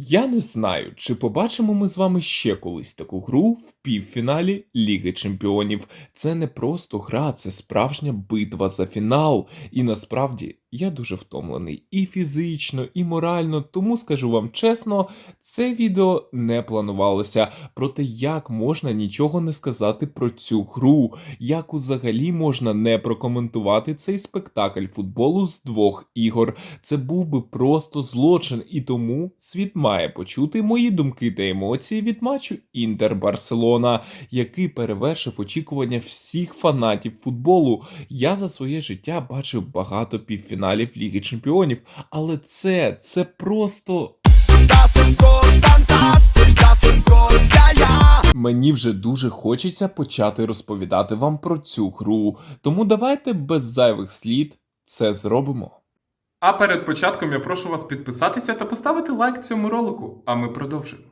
Я не знаю, чи побачимо ми з вами ще колись таку гру в півфіналі Ліги Чемпіонів. Це не просто гра, це справжня битва за фінал. І насправді я дуже втомлений і фізично, і морально. Тому скажу вам чесно, це відео не планувалося. Проте як можна нічого не сказати про цю гру, як взагалі можна не прокоментувати цей спектакль футболу з двох ігор. Це був би просто злочин, і тому світ має почути мої думки та емоції від матчу Інтер Барселона, який перевершив очікування всіх фанатів футболу. Я за своє життя бачив багато півфіналів Ліги Чемпіонів, але це, це просто. Мені вже дуже хочеться почати розповідати вам про цю гру, тому давайте без зайвих слід це зробимо. А перед початком я прошу вас підписатися та поставити лайк цьому ролику, а ми продовжимо.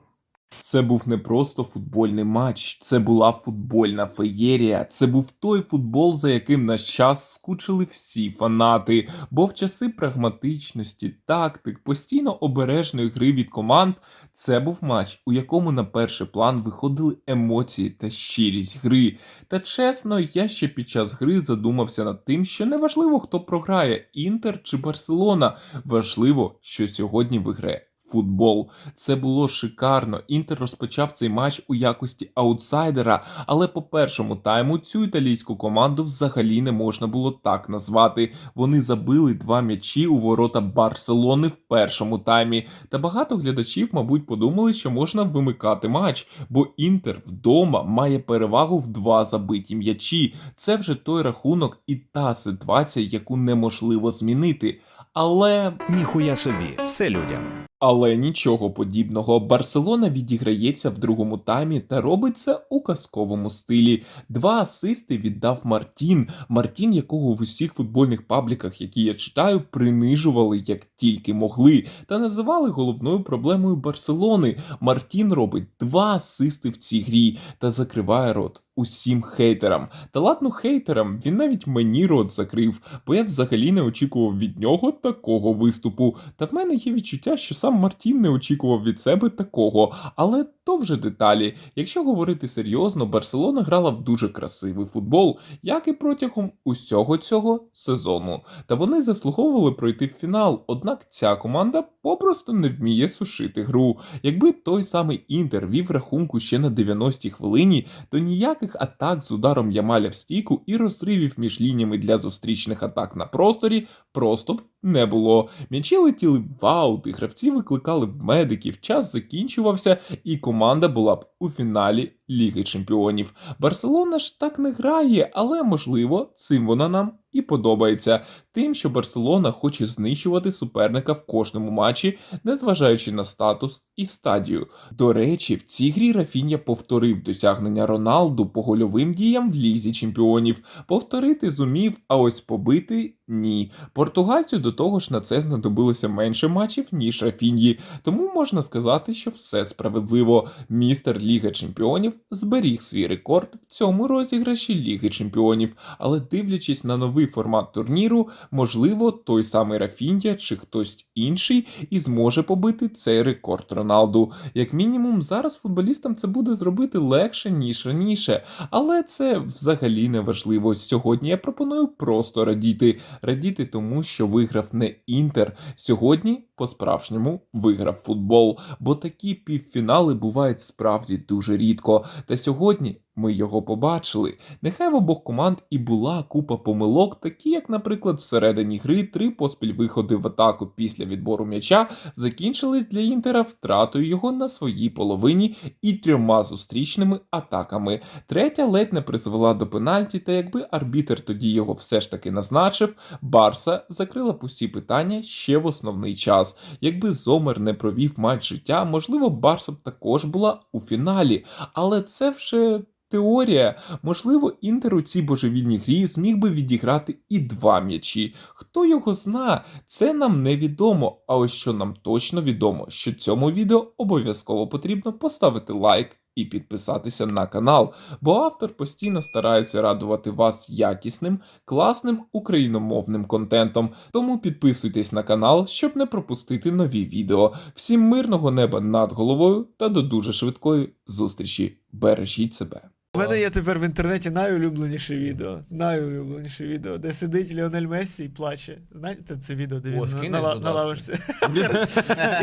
Це був не просто футбольний матч, це була футбольна феєрія. Це був той футбол, за яким наш час скучили всі фанати. Бо в часи прагматичності, тактик, постійно обережної гри від команд, це був матч, у якому на перший план виходили емоції та щирість гри. Та чесно, я ще під час гри задумався над тим, що не важливо, хто програє Інтер чи Барселона. Важливо, що сьогодні виграє. Футбол це було шикарно. Інтер розпочав цей матч у якості аутсайдера, але по першому тайму цю італійську команду взагалі не можна було так назвати. Вони забили два м'ячі у ворота Барселони в першому таймі. Та багато глядачів, мабуть, подумали, що можна вимикати матч, бо Інтер вдома має перевагу в два забиті м'ячі. Це вже той рахунок і та ситуація, яку неможливо змінити. Але Ніхуя собі, все людям. Але нічого подібного. Барселона відіграється в другому таймі та робить це у казковому стилі. Два асисти віддав Мартін. Мартін, якого в усіх футбольних пабліках, які я читаю, принижували як тільки могли, та називали головною проблемою Барселони. Мартін робить два асисти в цій грі та закриває рот. Усім хейтерам. Та ладно хейтерам, він навіть мені рот закрив, бо я взагалі не очікував від нього такого виступу. Та в мене є відчуття, що сам Мартін не очікував від себе такого, але то вже деталі. Якщо говорити серйозно, Барселона грала в дуже красивий футбол, як і протягом усього цього сезону. Та вони заслуговували пройти в фінал, однак ця команда попросту не вміє сушити гру. Якби той самий Інтер вів рахунку ще на 90-й хвилині, то ніяких атак з ударом Ямаля в стійку і розривів між лініями для зустрічних атак на просторі просто б не було. М'ячі летіли в аути, гравці викликали б медиків, час закінчувався, і команда була б у фіналі Ліги Чемпіонів. Барселона ж так не грає, але можливо, цим вона нам і подобається. Тим, що Барселона хоче знищувати суперника в кожному матчі, незважаючи на статус і стадію. До речі, в цій грі Рафіння повторив досягнення Роналду по гольовим діям в лізі чемпіонів. Повторити зумів, а ось побити ні. Португальцю до того ж на це знадобилося менше матчів, ніж Рафіньї, тому можна сказати, що все справедливо. Містер Ліга Чемпіонів зберіг свій рекорд в цьому розіграші Ліги Чемпіонів, але дивлячись на новий формат турніру, можливо, той самий Рафінья чи хтось інший і зможе побити цей рекорд Роналду. Як мінімум, зараз футболістам це буде зробити легше ніж раніше, але це взагалі не важливо. Сьогодні я пропоную просто радіти. Радіти тому, що виграв не Інтер. Сьогодні по-справжньому виграв футбол, бо такі півфінали бувають справді дуже рідко. Та сьогодні ми його побачили. Нехай в обох команд і була купа помилок, такі як, наприклад, всередині гри три поспіль виходи в атаку після відбору м'яча закінчились для Інтера втратою його на своїй половині і трьома зустрічними атаками. Третя ледь не призвела до пенальті, та якби арбітер тоді його все ж таки назначив, Барса закрила пусті питання ще в основний час. Якби Зомер не провів матч життя, можливо, Барса б також була у фіналі, але це вже. Теорія, можливо, Інтер у цій божевільній грі зміг би відіграти і два м'ячі. Хто його зна, це нам невідомо. А ось що нам точно відомо, що цьому відео обов'язково потрібно поставити лайк і підписатися на канал, бо автор постійно старається радувати вас якісним, класним україномовним контентом. Тому підписуйтесь на канал, щоб не пропустити нові відео. Всім мирного неба над головою та до дуже швидкої зустрічі. Бережіть себе. У мене є тепер в інтернеті найулюбленіше відео. Найулюбленіше відео, де сидить Ліонель Мессі і плаче. Знаєте це відео, де він О, на, скинеш, на, ла- будь на ласка. лавочці.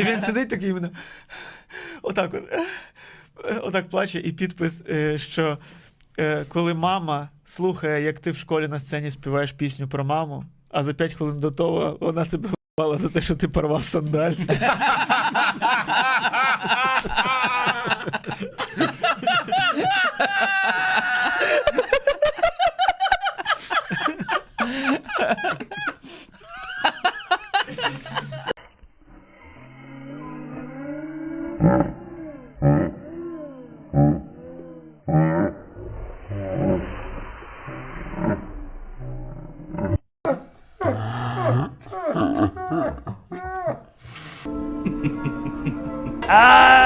і він сидить такий іменно. Отак от. Отак плаче, і підпис, е, що е, коли мама слухає, як ти в школі на сцені співаєш пісню про маму, а за 5 хвилин до того вона тебе вбала за те, що ти порвав сандаль. 아!